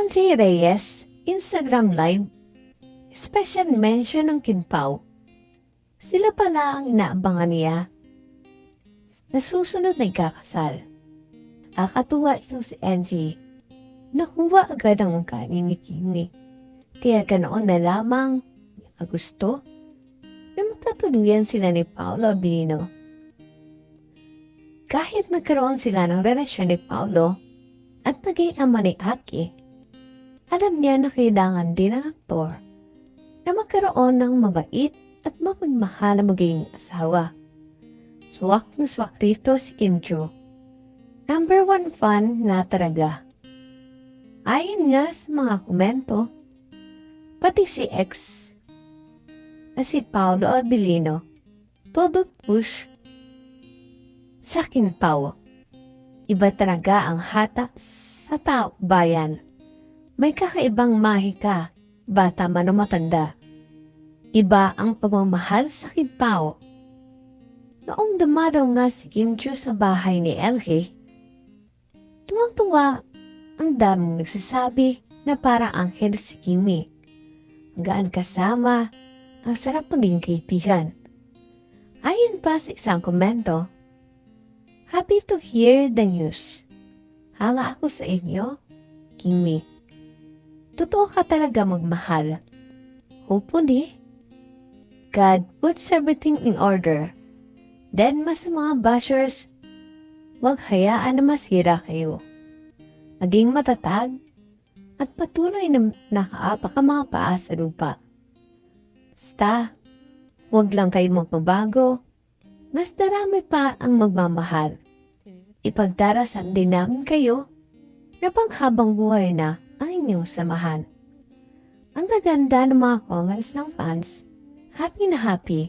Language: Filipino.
Angie Reyes, Instagram Live, special mention ng Kinpao. Sila pala ang inaabangan niya na susunod na ikakasal. Akatuwa ito si Angie. Nakuha agad ang mungkanin ni Kimi. Kaya ganoon na lamang niya gusto na magkatuluyan sila ni Paolo Abilino. Kahit nagkaroon sila ng relasyon ni Paolo at naging ama ni Aki, alam niya na kailangan din ng aktor na magkaroon ng mabait at mapagmahal na magiging asawa. Swak na swak rito si Kim Joo. Number one fan na talaga. Ayon nga sa mga komento, pati si ex na si Paolo Abilino, todo push sa Kinpao. Iba talaga ang hata sa tao bayan. May kakaibang mahika, bata man o matanda. Iba ang pagmamahal sa Kinpao. Noong dumadaw nga si Kim Joo sa bahay ni LK, tuwang-tuwa ang daming nagsasabi na parang anghel si Kimi. Gaan kasama, ang sarap maging kaibigan. Ayon pa sa isang komento, Happy to hear the news. Hala ako sa inyo, Kimi. Totoo ka talaga magmahal. Hopefully, God puts everything in order. Then mas mga bashers, huwag hayaan na masira kayo. Maging matatag at patuloy na nakaapak ang mga paa sa lupa. Basta, huwag lang kayo magbabago. Mas darami pa ang magmamahal. Ipagdarasal din namin kayo na panghabang buhay na inyong samahan. Ang gaganda ng mga comments ng fans, happy na happy